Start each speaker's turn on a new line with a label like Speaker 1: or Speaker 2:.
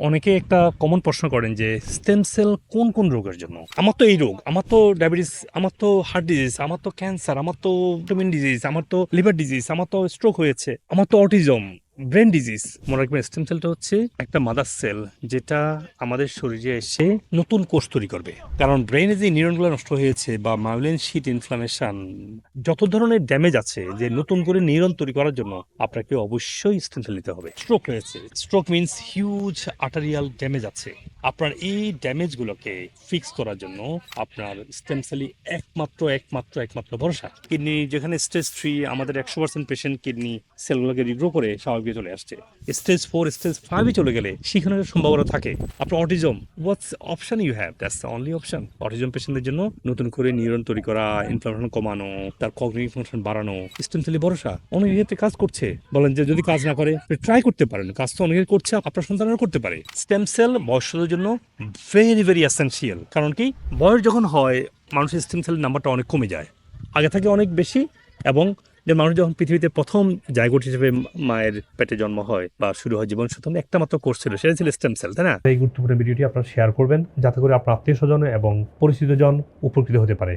Speaker 1: অনেকে একটা কমন প্রশ্ন করেন যে স্টেম সেল কোন কোন রোগের জন্য? আমার তো এই রোগ, আমার তো ডায়াবেটিস আমার তো হার্ট ডিজিজ আমার তো ক্যান্সার আমার তো ভিটামিন ডিজিজ আমার তো লিভার ডিজিজ আমার তো স্ট্রোক হয়েছে, আমার তো অটিজম ব্রেন ডিজিজ মনে রাখবেন স্টেম সেলটা হচ্ছে একটা মাদার সেল যেটা আমাদের শরীরে এসে নতুন কোষ তৈরি করবে। কারণ ব্রেনে যে নিউরনগুলো নষ্ট হয়েছে বা মাইলেন শিট ইনফ্লামেশন যত ধরনের ড্যামেজ আছে যে নতুন করে নিউরন তৈরি করার জন্য, আপনাকে অবশ্যই স্টেম সেল নিতে হবে। স্ট্রোক হয়েছে stroke means huge arterial damage আছে। আপনার এই ড্যামেজগুলোকে ফিক্স করার জন্য আপনার স্টেম সেলই একমাত্র একমাত্র একমাত্র ভরসা। কিডনি যেখানে স্টেজ থ্রি আমাদের একশো পার্সেন্ট পেশেন্ট কিডনি সেলগুলোকে রিগ্রো করে স্বাভাবিক চলে আসছে। স্টেজ ফোর স্টেজ ফাইভে চলে গেলে সেখানে সম্ভাবনা থাকে। আপনার autism what's option you have that's the only option autism পেশেন্টদের জন্য নতুন করে নিউরন তৈরি করা ইনফ্লামেশন কমানো, তার কগনিটিভ ফাংশন বাড়ানো স্টেম সেলে ভরসা। অনেক ক্ষেত্রে কাজ করছে। বলেন যে যদি কাজ না করে ট্রাই করতে পারেন। কাজ তো অনেকে করছে, আপনার সন্তানরা করতে পারে। স্টেম সেল বয়সদের জন্য ভেরি ভেরি এসেন্সিয়াল কারণ কি? বয়স যখন হয়, মানুষের স্টেম সেলের নাম্বারটা অনেক কমে যায়। আগে থেকে অনেক বেশি এবং যে মানুষ যখন পৃথিবীতে প্রথম জায়গোট হিসেবে মায়ের পেটে জন্ম হয় বা শুরু হয় জীবন সুতরাং একটা মাত্র কোর্স ছিল সেটা ছিল স্টেম সেল তাই না?
Speaker 2: এই গুরুত্বপূর্ণ ভিডিওটি আপনারা শেয়ার করবেন, যাতে করে আপনার আত্মীয় স্বজন এবং পরিচিতজন উপকৃত হতে পারে।